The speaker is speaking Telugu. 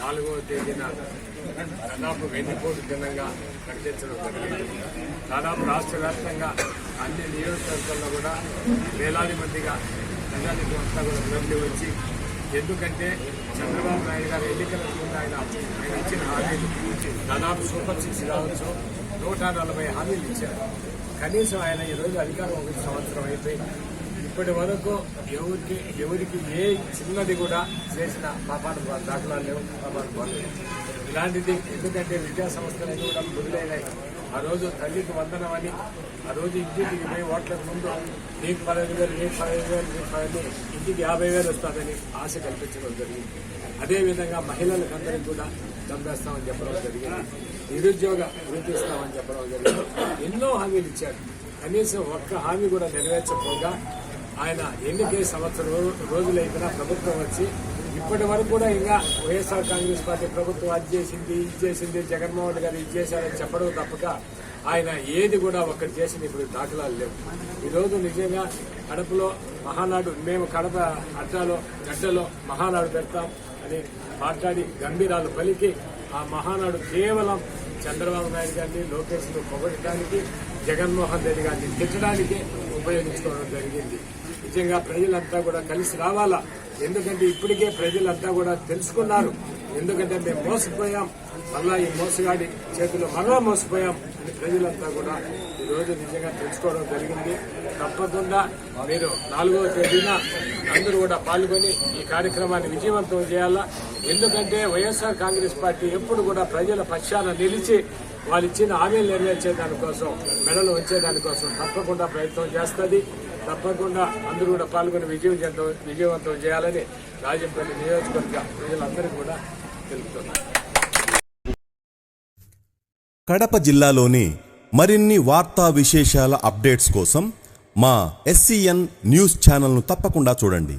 నాలుగవ తేదీన దాదాపు వెయ్యి కోట్ల దినంగా ప్రకటించడం జరిగింది. దాదాపు రాష్ట్ర వ్యాప్తంగా అన్ని నియోజకవర్గాల్లో కూడా వేలాది మందిగా ప్రజానికి అంతా కూడా తరలి వచ్చి ఎందుకంటే చంద్రబాబు నాయుడు గారు ఎన్నికల ముందు ఆయన ఆయన ఇచ్చిన హామీలు దాదాపు సూపర్ సిక్స్ కావచ్చు నూట నలభై హామీలు ఇచ్చారు. కనీసం ఆయన ఈరోజు అధికారం ఒక సంవత్సరం అయిపోయి ఇప్పటి వరకు ఎవరికి ఎవరికి ఏ చిన్నది కూడా చేసిన పాపాలు దాఖలాలు లేవు పాపాలు బాగలేదు ఇలాంటిది ఎందుకంటే విద్యా సంస్థలన్నీ కూడా మొదలైనాయి. ఆ రోజు తల్లికి వందనం అని ఆ రోజు ఇంటికి పోయి ఓట్లకు ముందు నీకు పదహైదు వేలు నీకు పదహైదు వేలు నీకు పదహైదు ఇంటికి యాభై వేలు వస్తుందని ఆశ కల్పించడం జరిగింది. అదేవిధంగా మహిళలకు అందరికీ కూడా చంపేస్తామని చెప్పడం జరిగింది. నిరుద్యోగ వృద్ధి ఇస్తామని చెప్పడం జరిగింది. ఎన్నో హామీలు ఇచ్చారు. కనీసం ఒక్క హామీ కూడా నెరవేర్చకపోగా ఆయన ఎన్నికై సంవత్సరం రోజులైపోయినా ప్రభుత్వం వచ్చి ఇప్పటి వరకు కూడా ఇంకా వైఎస్ఆర్ కాంగ్రెస్ పార్టీ ప్రభుత్వం అది చేసింది ఇది చేసింది జగన్మోహన్ రెడ్డి గారు ఇది చేశారని చెప్పడం తప్పక ఆయన ఏది కూడా ఒకటి చేసింది ఇప్పుడు దాఖలాలు లేవు. ఈరోజు నిజంగా కడపలో మహానాడు మేము కడప అడ్డాలో గడ్డలో మహానాడు పెడతాం అని మాట్లాడి గంభీరాలు పలికి ఆ మహానాడు కేవలం చంద్రబాబు నాయుడు గారిని లోకేష్ను పొగడటానికి జగన్మోహన్ రెడ్డి గారిని తిట్టడానికి ఉపయోగించుకోవడం జరిగింది. నిజంగా ప్రజలంతా కూడా కలిసి రావాలా? ఎందుకంటే ఇప్పటికే ప్రజలంతా కూడా తెలుసుకున్నారు. ఎందుకంటే మేము మోసపోయాం. మళ్ళా ఈ మోసగాడి చేతిలో మరలా మోసపోయాం అని ప్రజలంతా కూడా ఈ రోజు నిజంగా తెలుసుకోవడం జరిగింది. తప్పకుండా మీరు నాలుగవ తేదీన అందరూ కూడా పాల్గొని ఈ కార్యక్రమాన్ని విజయవంతం చేయాలా? ఎందుకంటే వైఎస్ఆర్ కాంగ్రెస్ పార్టీ ఎప్పుడు కూడా ప్రజల పక్షాన నిలిచి వాళ్ళు ఇచ్చిన హామీలు నెరవేర్చే దానికోసం మెడలు వచ్చే దానికోసం తప్పకుండా ప్రయత్నం చేస్తుంది. తప్పకుండా అందరూ కూడా పాల్గొని విజయం విజయవంతం చేయాలని రాజంపల్లి నియోజకవర్గ ప్రజలందరూ కూడా తెలుపుతున్నారు. కడప జిల్లాలోని మరిన్ని వార్తా విశేషాల అప్డేట్స్ కోసం మా ఎస్సీఎన్ న్యూస్ ఛానల్ను తప్పకుండా చూడండి.